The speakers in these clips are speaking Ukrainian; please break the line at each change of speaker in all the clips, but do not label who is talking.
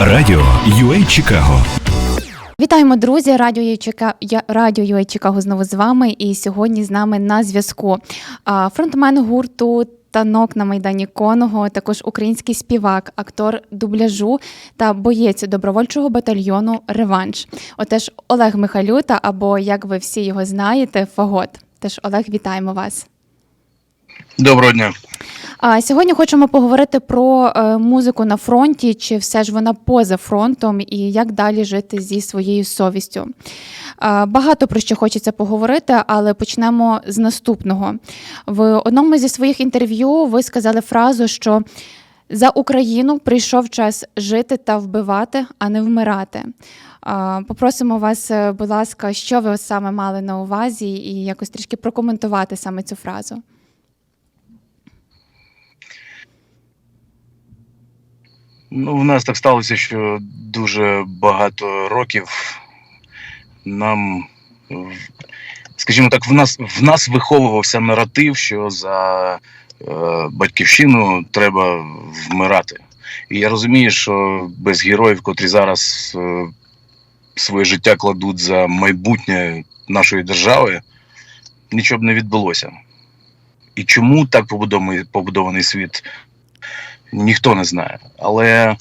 Радіо UA Чикаго
Вітаємо, друзі! Радіо «Ю Чика- Радіо UA Чикаго знову з вами. І сьогодні з нами на зв'язку фронтмен гурту Танок на майдані Коного, також український співак, актор дубляжу та боєць добровольчого батальйону Реванш. Отеж Олег Михалюта, або як ви всі його знаєте, Фагот. Теж Олег, вітаємо вас.
Доброго дня.
А сьогодні хочемо поговорити про е, музику на фронті, чи все ж вона поза фронтом, і як далі жити зі своєю совістю. Багато про що хочеться поговорити, але почнемо з наступного. В одному зі своїх інтерв'ю ви сказали фразу, що за Україну прийшов час жити та вбивати, а не вмирати. Попросимо вас, е, будь ласка, що ви саме мали на увазі, і якось трішки прокоментувати саме цю фразу.
Ну, в нас так сталося, що дуже багато років нам, скажімо так, в нас в нас виховувався наратив, що за е, батьківщину треба вмирати. І я розумію, що без героїв, котрі зараз е, своє життя кладуть за майбутнє нашої держави, нічого б не відбулося. І чому так побудований, побудований світ, ніхто не знає. Але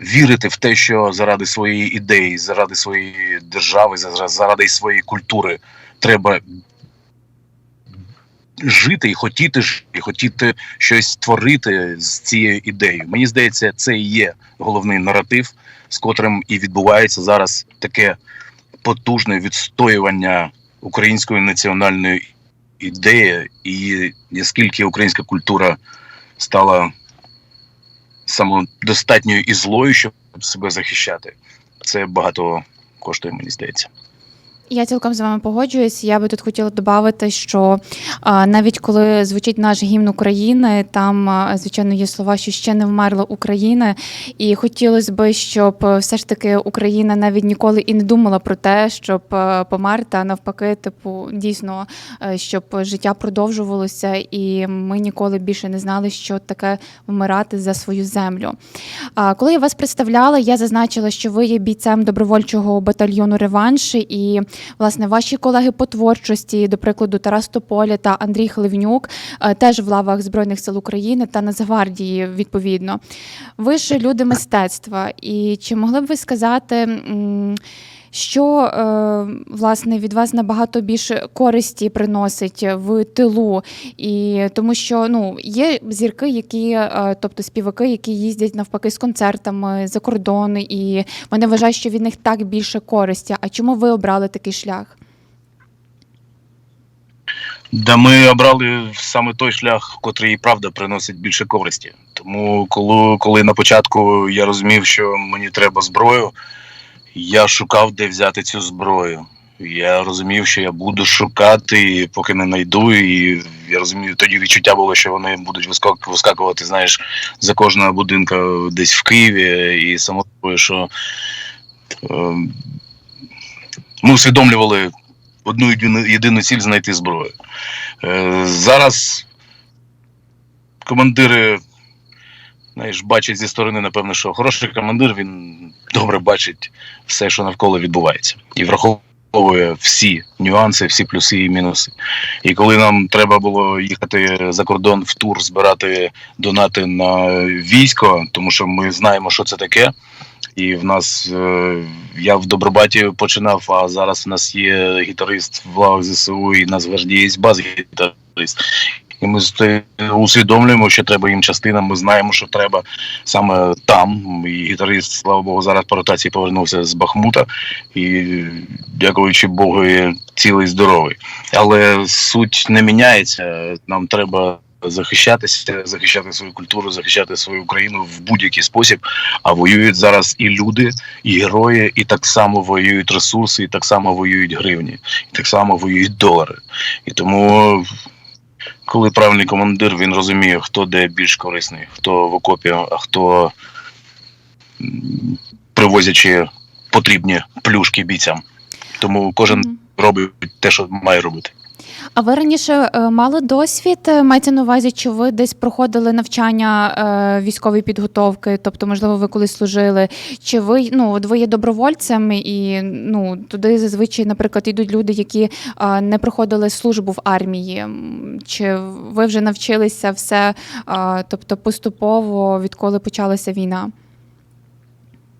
вірити в те, що заради своєї ідеї, заради своєї держави, заради своєї культури треба жити і хотіти і хотіти щось творити з цією ідеєю. Мені здається, це і є головний наратив, з котрим і відбувається зараз таке потужне відстоювання української національної ідеї, і наскільки українська культура стала самодостатньою і злою, щоб себе захищати. Це багато коштує, мені здається.
Я цілком з вами погоджуюсь. Я би тут хотіла додати, що а, навіть коли звучить наш гімн України, там звичайно є слова, що ще не вмерла Україна, і хотілося б, щоб е, все ж таки Україна навіть ніколи і не думала про те, щоб е, померти, а навпаки, типу, дійсно, е, щоб життя продовжувалося, і ми ніколи більше не знали, що таке вмирати за свою землю. А коли я вас представляла, я зазначила, що ви є бійцем добровольчого батальйону Реванш, і власне ваші колеги по творчості, до прикладу, Тарас Тополя та Андрій Хливнюк, е, теж в лавах Збройних сил України та Нацгвардії, відповідно. Ви ж люди мистецтва. І чи могли б ви сказати? Що е, власне від вас набагато більше користі приносить в тилу, і тому що ну є зірки, які, е, тобто співаки, які їздять навпаки з концертами за кордон, і вони вважають, що від них так більше користі. А чому ви обрали такий шлях?
Да ми обрали саме той шлях, котрий правда приносить більше користі. Тому, коли, коли на початку я розумів, що мені треба зброю, я шукав, де взяти цю зброю. Я розумів, що я буду шукати, поки не знайду. І я розумію, тоді відчуття було, що вони будуть вискак- вискакувати, знаєш, за кожного будинка десь в Києві. І само собою, що е, ми усвідомлювали одну єдину ціль знайти зброю. Е, зараз командири знаєш, бачать зі сторони, напевно, що хороший командир він добре бачить все, що навколо відбувається, і враховує всі нюанси, всі плюси і мінуси. І коли нам треба було їхати за кордон в тур, збирати донати на військо, тому що ми знаємо, що це таке. І в нас е, я в Добробаті починав, а зараз в нас є гітарист в лавах ЗСУ, і в нас завжди є бас-гітарист. І ми усвідомлюємо, що треба їм частинам. Ми знаємо, що треба саме там. І гітарист, слава Богу, зараз по ротації повернувся з Бахмута. І дякуючи Богу, є цілий здоровий. Але суть не міняється. Нам треба захищатися, захищати свою культуру, захищати свою Україну в будь-який спосіб. А воюють зараз і люди, і герої, і так само воюють ресурси, і так само воюють гривні, і так само воюють долари. І тому, коли правильний командир, він розуміє, хто де більш корисний, хто в окопі, а хто привозячи потрібні плюшки бійцям. Тому кожен робить те, що має робити.
А ви раніше е, мали досвід? е, Мається на увазі, чи ви десь проходили навчання е, військової підготовки? Тобто, можливо, ви колись служили? Чи ви ну от ви є добровольцем і ну туди зазвичай, наприклад, йдуть люди, які не проходили службу в армії? Чи ви вже навчилися все, тобто поступово, відколи почалася війна?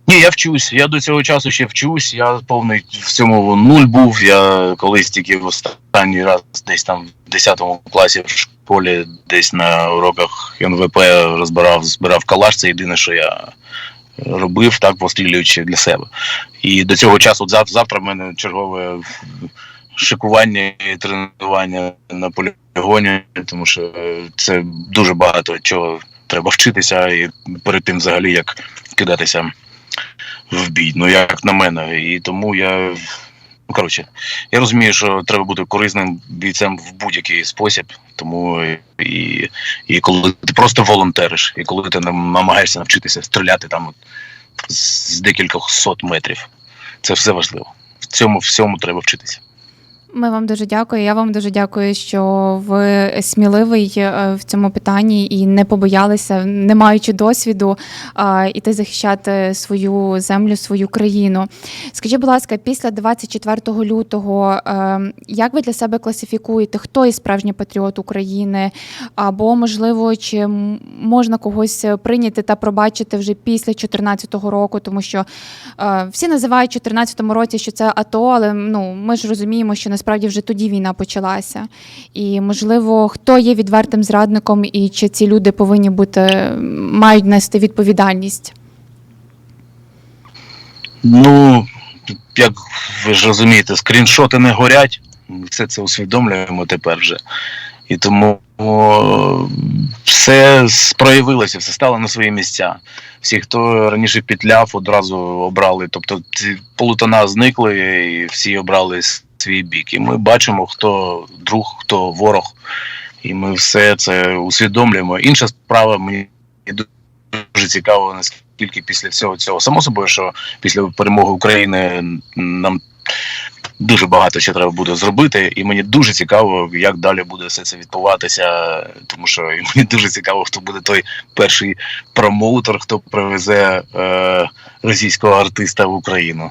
Ні, я вчусь. Я до цього часу ще вчусь. Я повний в цьому нуль був. Я колись тільки в останній раз десь там в 10 класі в школі, десь на уроках НВП розбирав, збирав калаш. Це єдине, що я робив, так пострілюючи для себе. І до цього часу, от зав- завтра в мене чергове шикування і тренування на полігоні, тому що це дуже багато чого треба вчитися, і перед тим взагалі як кидатися в бій. Ну як на мене. І тому я. Ну, коротше, я розумію, що треба бути корисним бійцем в будь-який спосіб. Тому і, і коли ти просто волонтериш, і коли ти намагаєшся навчитися стріляти там от з декількох сот метрів, це все важливо. В цьому всьому треба вчитися.
Ми вам дуже дякую. Я вам дуже дякую, що ви сміливий е, в цьому питанні і не побоялися, не маючи досвіду, іти захищати свою землю, свою країну. Скажіть, будь ласка, після 24 лютого, е, як ви для себе класифікуєте, хто є справжній патріот України? Або, можливо, чи можна когось прийняти та пробачити вже після 2014 року, тому що Е, Всі називають у 2014 році, що це АТО, але ну ми ж розуміємо, що насправді вже тоді війна почалася. І можливо, хто є відвертим зрадником, і чи ці люди повинні бути мають нести відповідальність.
Ну, як ви ж розумієте, скріншоти не горять. Все це усвідомлюємо тепер вже. І тому все проявилося, все стало на свої місця. Всі, хто раніше петляв, одразу обрали. Тобто ці полутона зникли і всі обрали свій бік. І ми бачимо, хто друг, хто ворог. І ми все це усвідомлюємо. Інша справа мені дуже цікаво, наскільки після всього цього. Само собою, що після перемоги України нам дуже багато ще треба буде зробити, і мені дуже цікаво, як далі буде все це відбуватися. Тому що мені дуже цікаво, хто буде той перший промоутер, хто привезе е, російського артиста в Україну.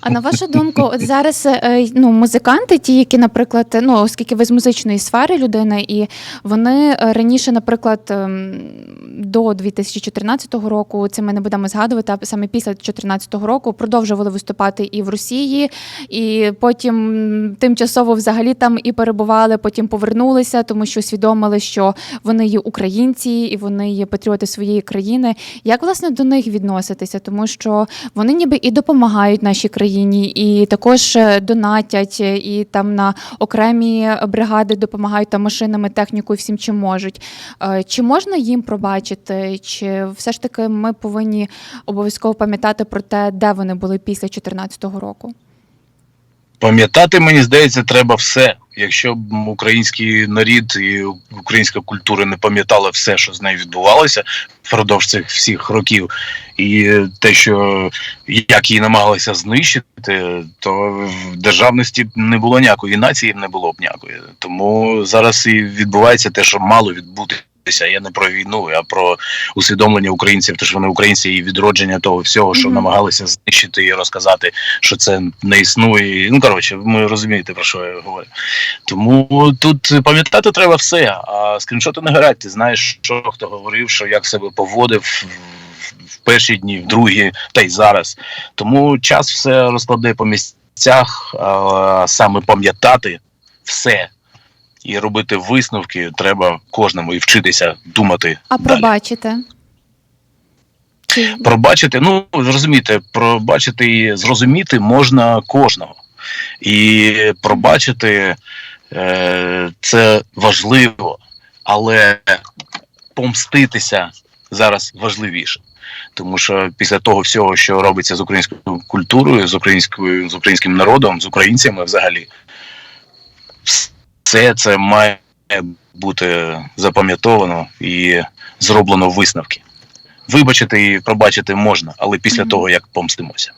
А на вашу думку, от зараз е, ну, музиканти, ті, які, наприклад, ну оскільки ви з музичної сфери людина, і вони е, раніше, наприклад, ем, до 2014 року, це ми не будемо згадувати, а саме після 2014 року продовжували виступати і в Росії, і потім тимчасово взагалі там і перебували, потім повернулися, тому що усвідомили, що вони є українці і вони є патріоти своєї країни. Як власне до них відноситися? Тому що вони ніби і допомагають нашій країні, і також е, донатять, е, і там на окремі бригади допомагають там машинами, технікою, всім чим можуть. Е, Чи можна їм пробачити, чи все ж таки ми повинні обов'язково пам'ятати про те, де вони були після 2014 року?
Пам'ятати, мені здається, треба все. Якщо б український нарід і українська культура не пам'ятала все, що з нею відбувалося впродовж цих всіх років, і те, що як її намагалися знищити, то в державності не було ніякої і нації не було б ніякої. Тому зараз і відбувається те, що мало відбутися. Я не про війну, а про усвідомлення українців, те, що вони українці і відродження того всього, що
Мгм.
намагалися знищити і розказати, що це не існує. Ну коротше, ви розумієте про що я говорю. Тому тут пам'ятати треба все. А скріншоти не горять. Ти знаєш, що хто говорив, що як себе поводив в перші дні, в другі, та й зараз. Тому час все розкладе по місцях, а саме пам'ятати все. І робити висновки треба кожному і вчитися думати.
А
далі.
пробачити?
Пробачити, ну зрозумієте, пробачити і зрозуміти можна кожного. І пробачити е, це важливо, але помститися зараз важливіше. Тому що після того всього, що робиться з українською культурою, з українською, з українським народом, з українцями взагалі, все це має бути запам'ятовано і зроблено висновки. Вибачити і пробачити можна, але після
Мгм.
того, як помстимося.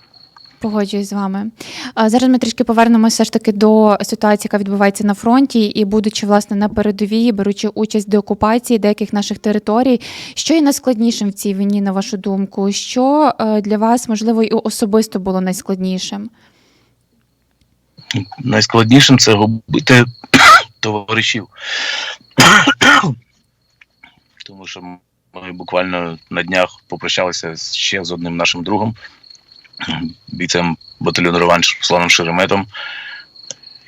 Погоджуюсь з вами. Зараз ми трішки повернемося все ж таки до ситуації, яка відбувається на фронті, і будучи власне на передовій, беручи участь в деокупації деяких наших територій. Що є найскладнішим в цій війні, на вашу думку? Що е, для вас можливо і особисто було найскладнішим?
Найскладнішим це губити товаришів. Тому що ми буквально на днях попрощалися ще з одним нашим другом, бійцем батальйону Реванш Русланом Шереметом.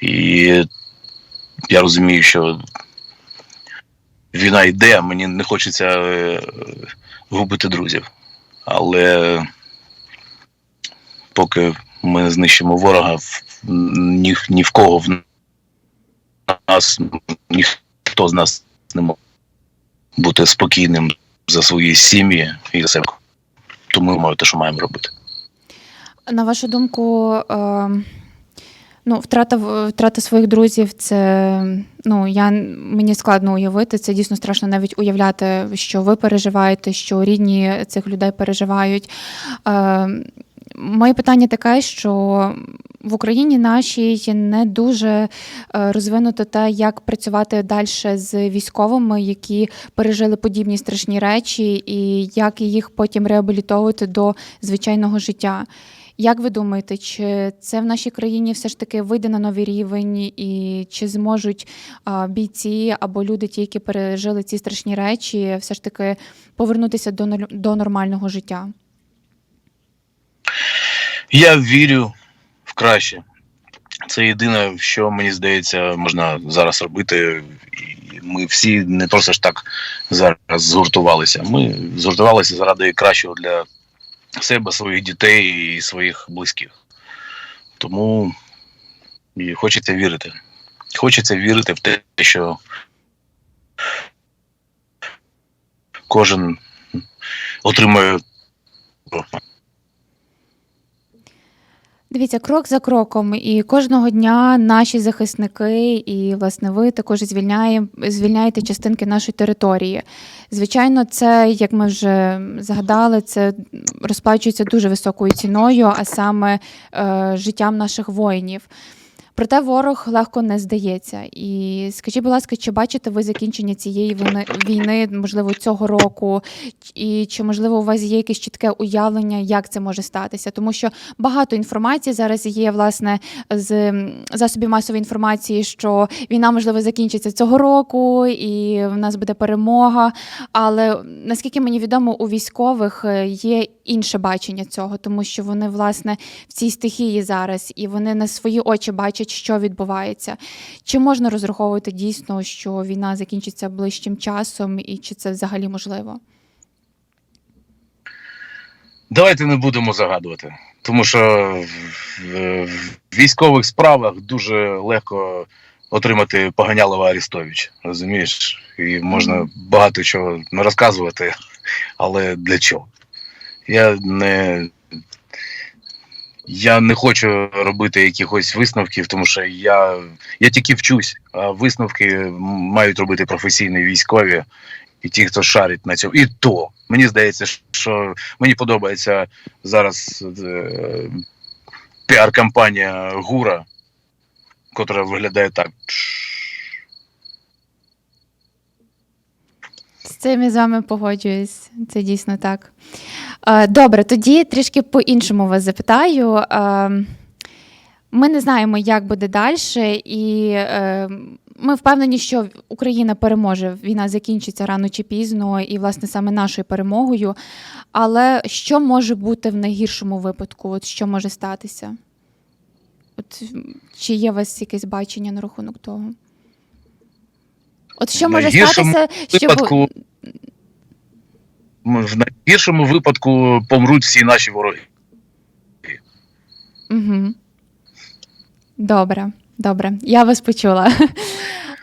І я розумію, що війна йде, мені не хочеться е, губити друзів. Але поки ми знищимо ворога, ні, ні в кого в нас, ніхто з нас не може бути спокійним за свої сім'ї і за себе. Тому ми маємо те, що маємо робити.
На вашу думку, е, ну, втрата, втрата своїх друзів, це ну, я, мені складно уявити. Це дійсно страшно навіть уявляти, що ви переживаєте, що рідні цих людей переживають. Моє питання таке, що в Україні нашій не дуже е, розвинуто те, як працювати далі з військовими, які пережили подібні страшні речі, і як їх потім реабілітовувати до звичайного життя. Як ви думаєте, чи це в нашій країні все ж таки вийде на новий рівень, і чи зможуть бійці або люди, ті, які пережили ці страшні речі, все ж таки повернутися до, до нормального життя?
Я вірю в краще. Це єдине, що мені здається, можна зараз робити. Ми всі не просто ж так зараз згуртувалися. Ми згуртувалися заради кращого для себе, своїх дітей і своїх близьких. Тому і хочеться вірити. Хочеться вірити в те, що кожен отримує
Дивіться, крок за кроком, і кожного дня наші захисники, і власне ви також звільняє, звільняєте частинки нашої території. Звичайно, це, як ми вже згадали, це розплачується дуже високою ціною, а саме е, життям наших воїнів. Проте ворог легко не здається. І скажіть, будь ласка, чи бачите ви закінчення цієї війни, можливо, цього року? І чи можливо у вас є якесь чітке уявлення, як це може статися? Тому що багато інформації зараз є власне з засобів масової інформації, що війна можливо закінчиться цього року, і в нас буде перемога. Але наскільки мені відомо, у військових е, є інше бачення цього, тому що вони власне в цій стихії зараз, і вони на свої очі бачать, що відбувається. Чи можна розраховувати дійсно, що війна закінчиться ближчим часом, і чи це взагалі можливо?
Давайте не будемо загадувати, тому що в, в військових справах дуже легко отримати Поганялова Арістович, розумієш? І можна багато чого не розказувати, але для чого? Я не, я не хочу робити якихось висновків, тому що я, я тільки вчусь, а висновки мають робити професійні військові і ті, хто шарить на цьому. І то мені здається, що мені подобається зараз е, піар-кампанія Гура, котра виглядає так.
З цим я з вами погоджуюсь. Це дійсно так. Е, Добре, тоді трішки по-іншому вас запитаю. Е, Ми не знаємо, як буде далі, і е, ми впевнені, що Україна переможе. Війна закінчиться рано чи пізно, і, власне, саме нашою перемогою. Але що може бути в найгіршому випадку? От що може статися? От, чи є у вас якесь бачення на рахунок того? От що може статися, щоб
в найгіршому випадку помруть всі наші вороги.
Угу. Добре, добре. Я вас почула.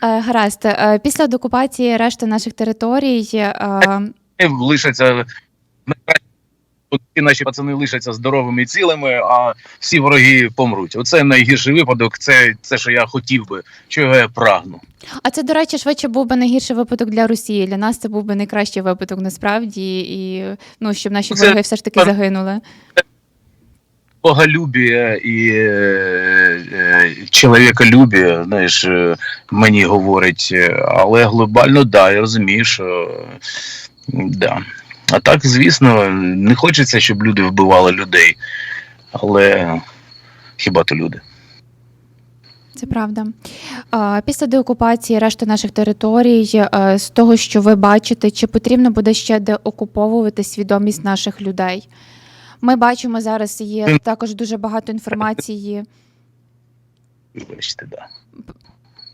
Е, Гаразд. Е, Після докупації решти наших територій. е,
лишаться всі наші пацани лишаться здоровими і цілими, а всі вороги помруть. Оце найгірший випадок. Це, це що я хотів би, чого я прагну.
А це, до речі, швидше був би найгірший випадок для Росії. Для нас це був би найкращий випадок насправді, і ну, щоб наші
Це-
вороги все ж таки загинули.
боголюбие і е, е, чоловіколюбие, знаєш, е, мені говорить, але глобально, да, я розумію, що да. А так, звісно, не хочеться, щоб люди вбивали людей. Але хіба то люди?
Це правда. Після деокупації решти наших територій, е, з того, що ви бачите, чи потрібно буде ще деокуповувати свідомість наших людей? Ми бачимо зараз є також дуже багато інформації.
Вибачте, да.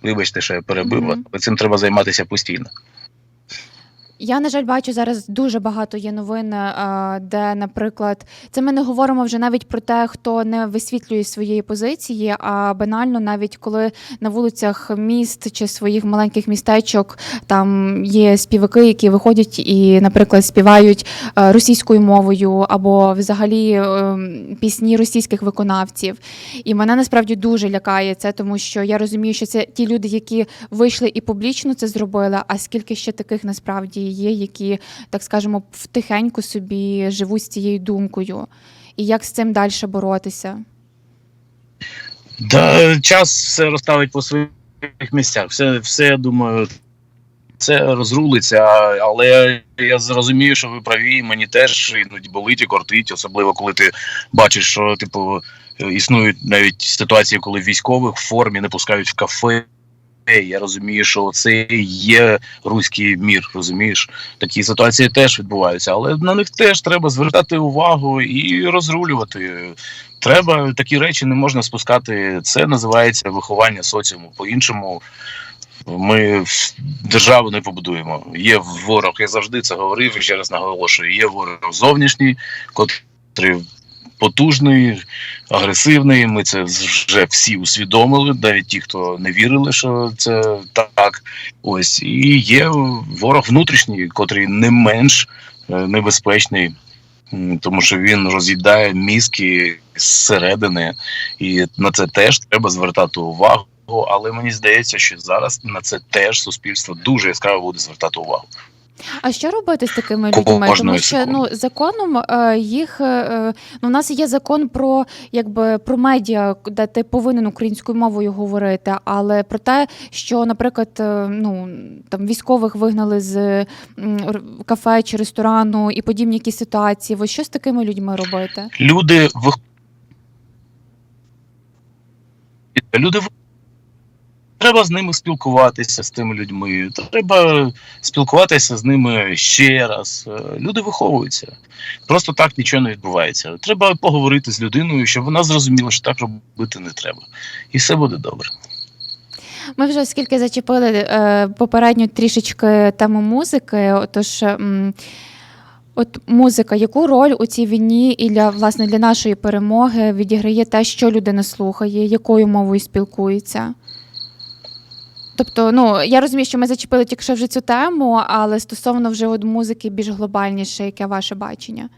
Вибачте, що я перебив,
Мгм.
але цим треба займатися постійно.
Я, на жаль, бачу зараз дуже багато є новин, е, де, наприклад, це ми не говоримо вже навіть про те, хто не висвітлює своєї позиції, а банально, навіть коли на вулицях міст чи своїх маленьких містечок там є співаки, які виходять і, наприклад, співають е, російською мовою або взагалі е, пісні російських виконавців. І мене насправді дуже лякає це, тому що я розумію, що це ті люди, які вийшли і публічно це зробили. А скільки ще таких насправді є, які, так скажемо, втихеньку собі живуть з цією думкою. І як з цим далі боротися?
Да, час все розставить по своїх місцях. Все, все я думаю, це розрулиться, але я зрозумію, що ви праві, мені теж іноді болить і кортить, особливо коли ти бачиш, що типу існують навіть ситуації, коли військових в формі не пускають в кафе. Я розумію, що це є руський мір, розумієш? Такі ситуації теж відбуваються, але на них теж треба звертати увагу і розрулювати. Треба такі речі не можна спускати. Це називається виховання соціуму. По-іншому ми державу не побудуємо. Є ворог, я завжди це говорив і ще раз наголошую. Є ворог зовнішній, котрий потужний, агресивний. Ми це вже всі усвідомили, навіть ті, хто не вірили, що це так. Ось і є ворог внутрішній, котрий не менш е, небезпечний. Тому що він роз'їдає мізки зсередини, і на це теж треба звертати увагу. Але мені здається, що зараз на це теж суспільство дуже яскраво буде звертати увагу.
А що робити з такими людьми? Тому що ну законом е, їх е, ну, у нас є закон про якби про медіа, де ти повинен українською мовою говорити, але про те, що, наприклад, е, ну там військових вигнали з кафе чи ресторану і подібні якісь ситуації. Ось що з такими людьми робити?
Люди вих... люди в- Треба з ними спілкуватися з тими людьми. Треба спілкуватися з ними ще раз. Е, Люди виховуються. Просто так нічого не відбувається. Треба поговорити з людиною, щоб вона зрозуміла, що так робити не треба. І все буде добре.
Ми вже оскільки зачепили е, попередньо трішечки тему музики. Отож, от музика, яку роль у цій війні і для власне для нашої перемоги відіграє те, що людина слухає, якою мовою спілкується? Тобто, ну я розумію, що ми зачепили тільки що вже цю тему, але стосовно вже от музики більш глобальніше, яке ваше бачення?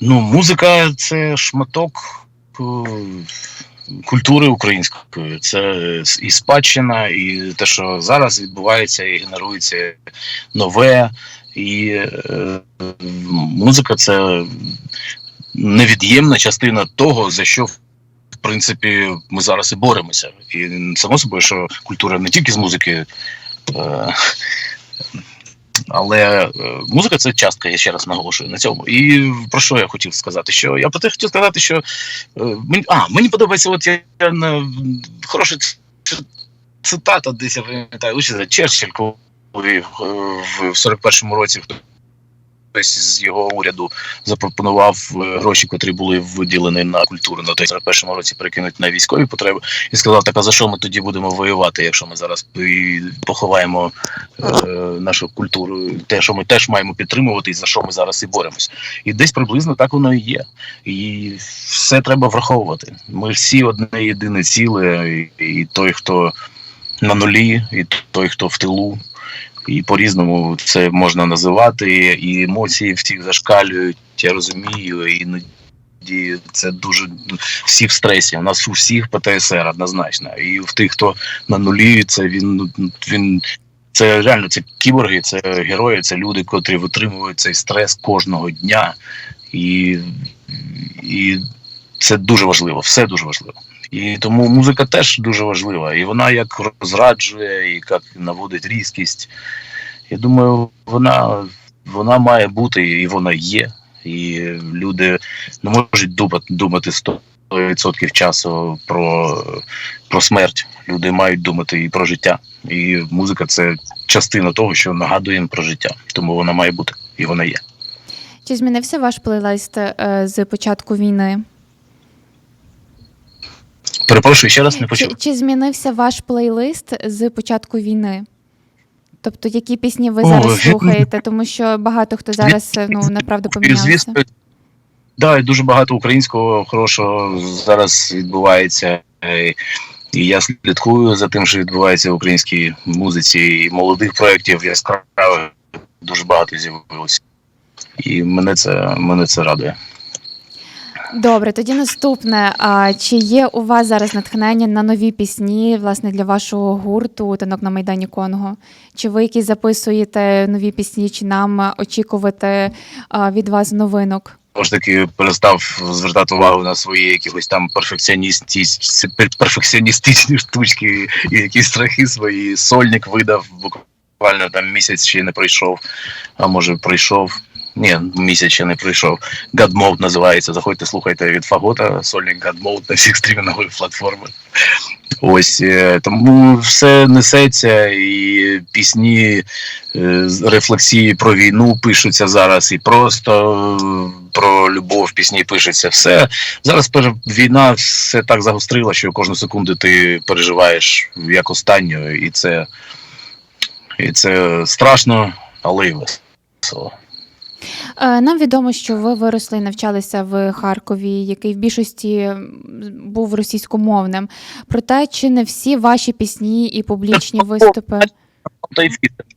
Ну, музика це шматок е, культури української. Це і спадщина, і те, що зараз відбувається, і генерується нове. І е, музика це невід'ємна частина того, за що. Принципі, ми зараз і боремося. І само собою, що культура не тільки з музики, е, але е, музика це частка, я ще раз наголошую на цьому. І про що я хотів сказати? Що я про те хотів сказати, що е, мені, а, мені подобається, от я, на хороша ц- ц- цитата, десь я пам'ятаю, Черчилль, коли е, в, в 41-му році хтось з його уряду запропонував е, гроші, котрі були виділені на культуру на той 41-му році, перекинути на військові потреби, і сказав: так, а за що ми тоді будемо воювати, якщо ми зараз поховаємо е, нашу культуру, те, що ми теж маємо підтримувати, і за що ми зараз і боремось. І десь приблизно так воно і є. І все треба враховувати. Ми всі одне єдине ціле, і, і той, хто на нулі, і той, хто в тилу. І по-різному це можна називати, і емоції всіх зашкалюють, я розумію, і іноді це дуже всі в стресі. У нас у всіх ПТСР однозначно. І в тих, хто на нулі, це він він це реально це кіборги, це герої, це люди, котрі витримують цей стрес кожного дня. І, і це дуже важливо, все дуже важливо. І тому музика теж дуже важлива. І вона як розраджує, і як наводить різкість. Я думаю, вона, вона має бути, і вона є. І люди не можуть думати, думати 100% часу про, про смерть. Люди мають думати і про життя. І музика це частина того, що нагадує їм про життя. Тому вона має бути, і вона є.
Чи змінився ваш плейлист е, з початку війни?
Перепрошую, ще раз не почув.
Чи, чи змінився ваш плейлист з початку війни? Тобто, які пісні ви
О,
зараз слухаєте? Тому що багато хто зараз ну направду помінявся.
звісно, да, і дуже багато українського хорошого зараз відбувається. І я слідкую за тим, що відбувається в українській музиці, і молодих проєктів яскравих дуже багато з'явилося. І мене це, мене це радує.
Добре, тоді наступне. А чи є у вас зараз натхнення на нові пісні власне для вашого гурту танок на майдані Конго? Чи ви якісь записуєте нові пісні, чи нам очікувати а, від вас новинок?
Знову ж таки перестав звертати увагу на свої якихось там перфекціоністичні, перфекціоністичні штучки і якісь страхи свої. Сольник видав буквально там місяць ще не пройшов, а може пройшов. Ні, місяць ще не. God Mode називається. Заходьте, слухайте від Фагота, сольник Mode на всіх стрімінгових платформах. Ось е, тому все несеться, і пісні е, рефлексії про війну пишуться зараз, і просто е, про любов пісні пишуться. Все зараз війна все так загострила, що кожну секунду ти переживаєш як останню, і це, і це страшно, але й весело.
Е, Нам відомо, що ви виросли і навчалися в Харкові, який в більшості був російськомовним. Проте, чи не всі ваші пісні і публічні виступи?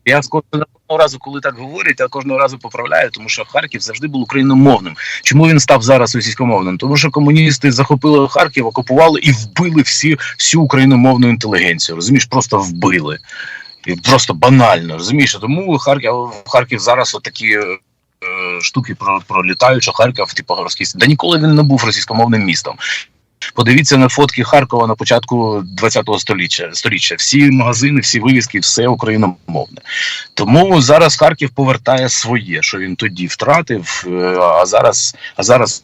Я кожного разу, коли так говорять, я кожного разу поправляю, тому що Харків завжди був україномовним. Чому він став зараз російськомовним? Тому що комуністи захопили Харків, окупували і вбили всі всю україномовну інтелігенцію. Розумієш, просто вбили. І просто банально, розумієш? Тому Харків Харків зараз отакі. Е, Штуки про, про літаючу Харків, типу, російський. Да ніколи він не був російськомовним містом. Подивіться на фотки Харкова на початку ХХ століття. століття. Всі магазини, всі вивіски, все україномовне. Тому зараз Харків повертає своє, що він тоді втратив, е, а зараз, а зараз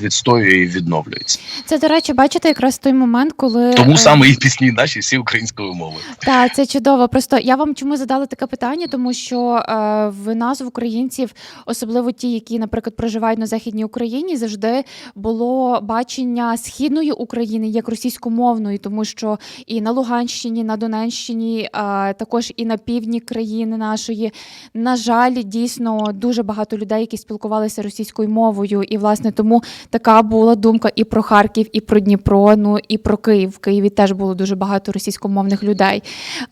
відстоює і відновлюється.
Це, до речі, бачите, якраз той момент, коли
Тому
е,
саме і пісні наші всі українською мовою.
Так, це чудово. Просто я вам чому задала таке питання, тому що е, в нас в українців, особливо ті, які, наприклад, проживають на західній Україні, завжди було бачення східної України як російськомовної, тому що і на Луганщині, на Донеччині, е, також і на півдні країни нашої, на жаль, дійсно дуже багато людей, які спілкувалися російською мовою, і власне тому така була думка і про Харків, і про Дніпро, ну і про Київ. В Києві теж було дуже багато російськомовних людей.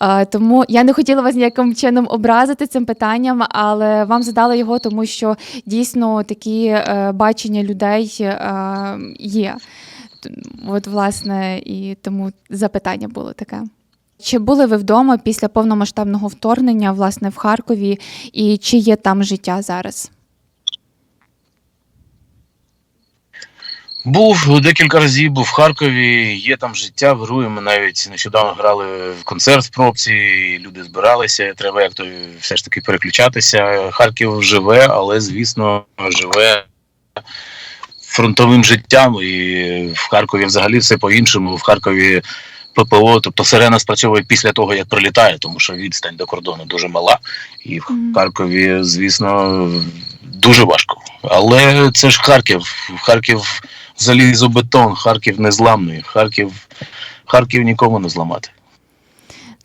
Е, Тому я не хотіла вас ніяким чином образити цим питанням, але вам задала його, тому що дійсно такі е, бачення людей е, є. От, власне, і тому запитання було таке. Чи були ви вдома після повномасштабного вторгнення, власне, в Харкові, і чи є там життя зараз?
Був декілька разів, був в Харкові, є там життя, вирує. Ми навіть нещодавно грали в концерт в пробці, і люди збиралися. Треба як то все ж таки переключатися. Харків живе, але звісно живе фронтовим життям. І в Харкові взагалі все по-іншому. В Харкові ППО, тобто сирена спрацьовує після того, як прилітає, тому що відстань до кордону дуже мала. І в Харкові, звісно, дуже важко. Але це ж Харків. Харків залізобетон, Харків незламний, Харків, Харків нікому не зламати.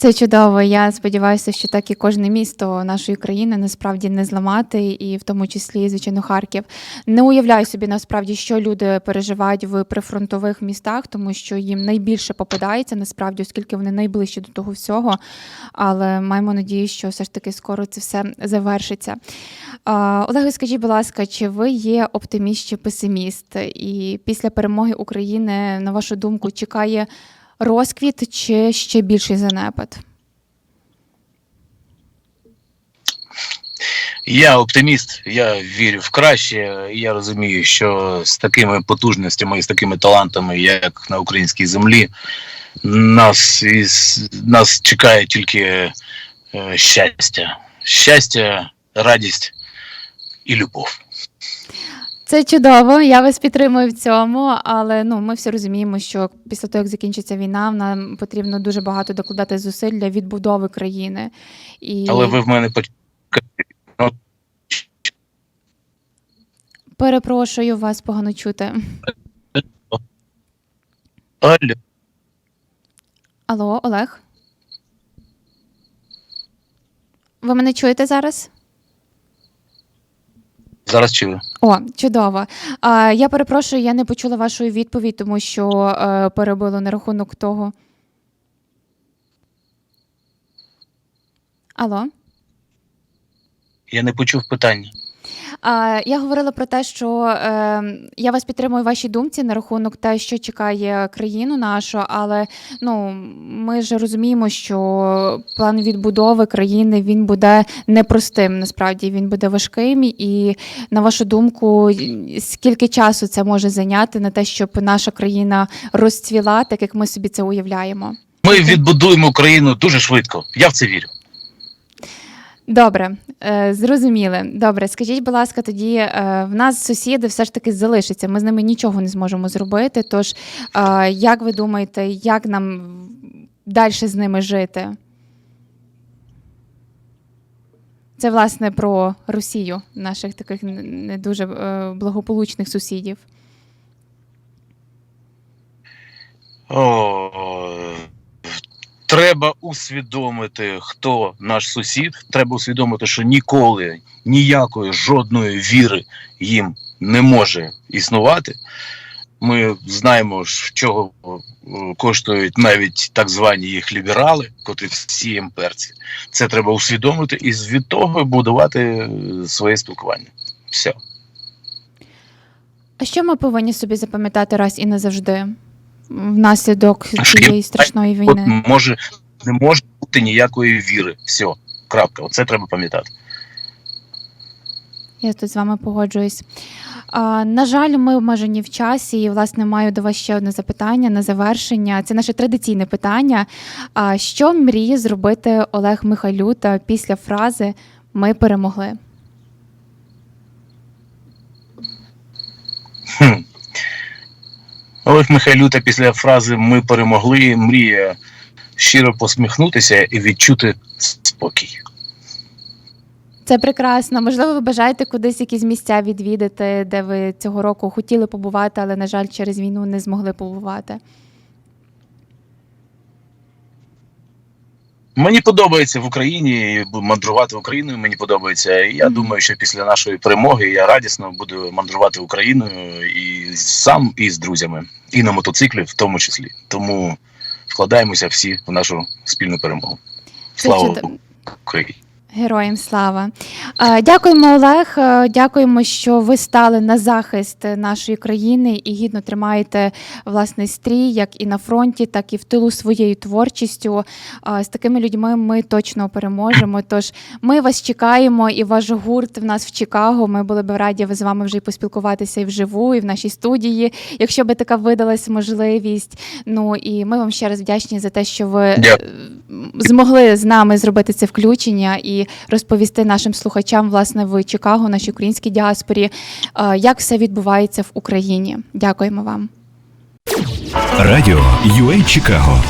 Це чудово. Я сподіваюся, що так і кожне місто нашої країни насправді не зламати, і в тому числі, звичайно, Харків. Не уявляю собі насправді, що люди переживають в прифронтових містах, тому що їм найбільше попадається насправді, оскільки вони найближчі до того всього. Але маємо надію, що все ж таки скоро це все завершиться. Олег, скажіть, будь ласка, чи ви є оптиміст чи песиміст? І після перемоги України, на вашу думку, чекає розквіт чи ще більший занепад?
Я оптиміст, я вірю в краще. Я розумію, що з такими потужностями і з такими талантами, як на українській землі, нас із нас чекає тільки е, щастя, щастя, радість і любов.
Це чудово, я вас підтримую в цьому, але ну ми всі розуміємо, що після того, як закінчиться війна, нам потрібно дуже багато докладати зусиль для відбудови країни. І
Але ви в мене
перепрошую вас погано чути.
Алло.
Алло, Олег? Ви мене чуєте зараз?
Зараз чую.
О, чудово. А, я перепрошую, я не почула вашу відповідь, тому що е, перебило на рахунок того. Алло?
Я не почув питання.
Я говорила про те, що е, я вас підтримую в вашій думці на рахунок те, що чекає країну нашу, але ну ми ж розуміємо, що план відбудови країни він буде непростим. Насправді він буде важким. І на вашу думку, скільки часу це може зайняти на те, щоб наша країна розцвіла, так як ми собі це уявляємо?
Ми відбудуємо Україну дуже швидко. Я в це вірю.
Добре, е, зрозуміли. Добре, скажіть, будь ласка, тоді е, в нас сусіди все ж таки залишаться. Ми з ними нічого не зможемо зробити. Тож, е, як ви думаєте, як нам далі з ними жити? Це власне про Росію, наших таких не дуже благополучних сусідів.
Треба усвідомити, хто наш сусід. Треба усвідомити, що ніколи ніякої жодної віри їм не може існувати. Ми знаємо, чого е, коштують навіть так звані їх ліберали, котрі всі імперці. Це треба усвідомити і від того будувати е, своє спілкування. Все.
А що ми повинні собі запам'ятати раз і назавжди внаслідок цієї страшної війни?
може не може бути ніякої віри. Все, крапка. Оце треба пам'ятати.
Я тут з вами погоджуюсь. А, на жаль, ми обмежені в часі, і власне маю до вас ще одне запитання на завершення. Це наше традиційне питання. А що мріє зробити Олег Михайлюта після фрази Ми перемогли?
Хм. Олег Михайлюта після фрази Ми перемогли мріє щиро посміхнутися і відчути спокій.
Це прекрасно. Можливо, ви бажаєте кудись якісь місця відвідати, де ви цього року хотіли побувати, але, на жаль, через війну не змогли побувати.
Мені подобається в Україні мандрувати Україною. Мені подобається. І я думаю, що після нашої перемоги я радісно буду мандрувати Україною і сам, і з друзями, і на мотоциклі, в тому числі. Тому вкладаємося всі в нашу спільну перемогу. Слава Україні!
Героям слава. Е, Дякуємо, Олег. Е, Дякуємо, що ви стали на захист нашої країни і гідно тримаєте власне стрій, як і на фронті, так і в тилу своєю творчістю. Е, З такими людьми ми точно переможемо. Тож ми вас чекаємо, і ваш гурт в нас в Чикаго. Ми були б раді з вами вже і поспілкуватися і вживу, і в нашій студії, якщо би така видалась можливість. Ну і ми вам ще раз вдячні за те, що ви
Дякую.
змогли з нами зробити це включення і розповісти нашим слухачам, власне, в Чикаго, нашій українській діаспорі, е, як все відбувається в Україні. Дякуємо вам.
Радіо UA Чикаго